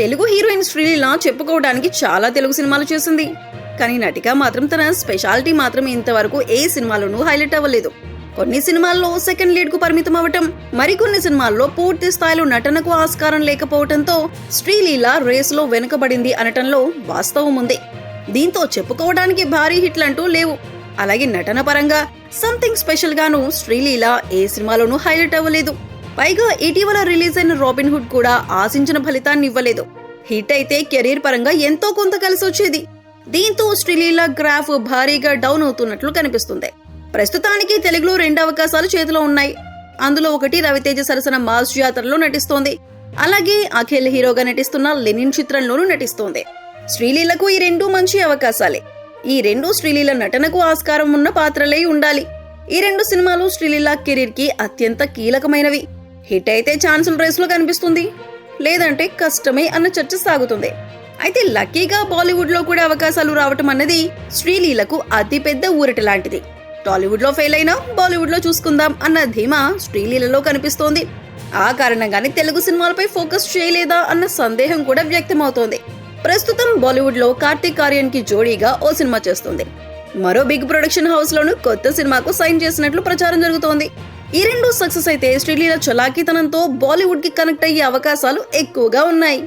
Telugu heroine Sreeleela చెప్పుకోవడానికి చాలా తెలుగు సినిమాలు చేసింది. కానీ నటిగా మాత్రం తన స్పెషాలిటీ మాత్రం ఇంతవరకు ఏ సినిమాలోనూ హైలైట్ అవ్వలేదు. కొన్ని సినిమాల్లో సెకండ్ లీడ్కు పరిమితం అవ్వటం మరికొన్ని సినిమాల్లో పూర్తి స్థాయిలో నటనకు ఆస్కారం లేకపోవడంతో శ్రీలీల రేసులో వెనుకబడింది అనటంలో వాస్తవం ఉంది. దీంతో చెప్పుకోవడానికి భారీ హిట్లంటూ లేవు. అలాగే నటన పరంగా సంథింగ్ స్పెషల్ గాను శ్రీలీల ఏ సినిమాలోనూ హైలైట్ అవ్వలేదు. పైగా ఇటీవల రిలీజ్ అయిన రాబిన్ హుడ్ కూడా ఆశించిన ఫలితాన్ని ఇవ్వలేదు. హిట్ అయితే కెరీర్ పరంగా ఎంతో కొంత కలిసి వచ్చేది. దీంతో శ్రీలీల గ్రాఫ్ భారీగా డౌన్ అవుతున్నట్లు కనిపిస్తుంది. ప్రస్తుతానికి తెలుగులో రెండు అవకాశాలు చేతిలో ఉన్నాయి. అందులో ఒకటి రవితేజ సరసన మాస్ జాతరలో నటిస్తోంది. అలాగే అఖిల్ హీరోగా నటిస్తున్న లెనిన్ చిత్రంలోనూ నటిస్తోంది. శ్రీలీలకు ఈ రెండు మంచి అవకాశాలే. ఈ రెండు శ్రీలీల నటనకు ఆస్కారం ఉన్న పాత్రలై ఉండాలి. ఈ రెండు సినిమాలు శ్రీలీల కెరీర్కి అత్యంత కీలకమైనవి. హిట్ అయితే ఛాన్సుల రేస్లో కనిపిస్తుంది. లేదంటే కష్టమే అన్న చర్చ సాగుతుంది. అయితే లక్కీగా బాలీవుడ్లో కూడా అవకాశాలు రావటం అన్నది శ్రీలీలకు అతిపెద్ద ఊరట లాంటిది. టాలీవుడ్లో ఫెయిల్ అయినా బాలీవుడ్లో చూసుకుందాం అన్న ధీమా శ్రీలీలలో కనిపిస్తోంది. ఆ కారణంగానే తెలుగు సినిమాలపై ఫోకస్ చేయలేదా అన్న సందేహం కూడా వ్యక్తమవుతోంది. ప్రస్తుతం బాలీవుడ్లో కార్తీక్ ఆర్యన్కి జోడీగా ఓ సినిమా చేస్తుంది. మరో బిగ్ ప్రొడక్షన్ హౌస్ లోను కొత్త సినిమాకు సైన్ చేసినట్లు ప్రచారం జరుగుతోంది. ఈ రెండు సక్సెస్ అయితే శ్రీలీల చలాకీతనంతో బాలీవుడ్కి కనెక్ట్ అయ్యే అవకాశాలు ఎక్కువగా ఉన్నాయి.